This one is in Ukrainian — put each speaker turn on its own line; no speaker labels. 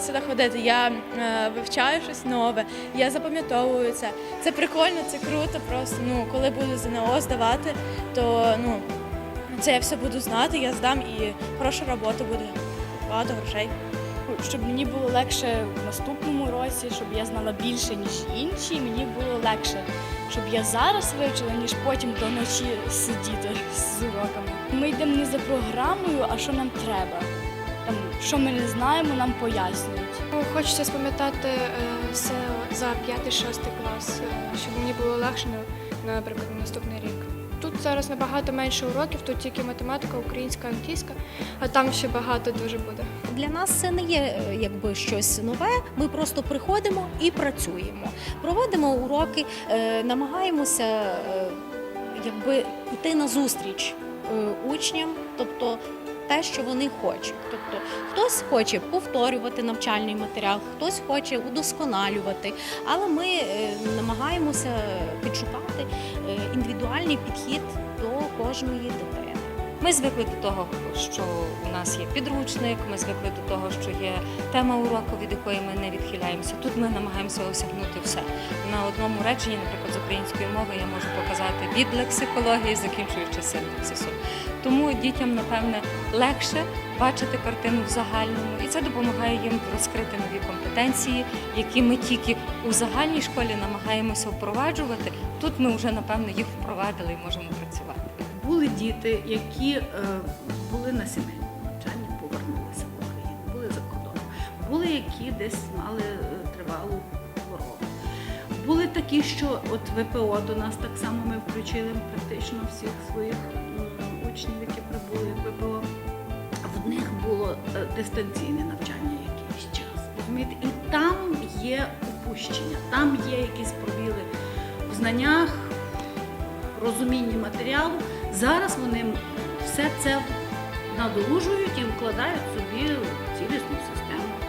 сюди ходити. Я е, вивчаю щось нове, я запам'ятовую це. Це прикольно, це круто. Просто ну, коли буду ЗНО здавати, то ну, це я все буду знати, я здам і хороша робота буде, багато грошей.
щоб мені було легше в наступному році, щоб я знала більше, ніж інші, мені було легше, щоб я зараз вивчила, ніж потім до ночі сидіти з уроками. Ми йдемо не за програмою, а що нам треба. Там, що ми не знаємо, нам пояснюють.
Ну, Хочеться спам'ятати е, все за 5-6 клас, е, щоб мені було легше, наприклад, на наступний рік. Тут зараз набагато менше уроків, тут тільки математика, українська, англійська, а там ще багато дуже буде.
Для нас це не є е, якби щось нове. Ми просто приходимо і працюємо. Проводимо уроки, намагаємося якби йти на зустріч е, учням, тобто те, що вони хочуть. Тобто хтось хоче повторювати навчальний матеріал, хтось хоче удосконалювати, але ми е, намагаємося підшукати е, індивідуальний підхід до кожної дитини.
Ми звикли до того, що у нас є підручник, ми звикли до того, що є тема уроку, від якої ми не відхиляємося. Тут ми намагаємося осягнути все. На одному реченні, наприклад, з української мови я можу показати від лексикології, закінчуючи синтаксисом. Тому дітям, напевне, легше бачити картину в загальному, і це допомагає їм розкрити нові компетенції, які ми тільки у загальній школі намагаємося впроваджувати. Тут ми вже напевно їх впровадили і можемо працювати.
Були діти, які е, були на сімейному навчанні, повернулися в Україну, були за кордоном. Були, які десь мали е, тривалу хворобу. Були такі, що от ВПО до нас так само ми включили практично всіх своїх учнів, які прибули в ВПО. В них було е, дистанційне навчання якийсь час. Розумієте? І там є упущення, там є якісь пробіли в знаннях, розумінні матеріалу. Зараз вони все це надолужують і вкладають собі в цілісну систему.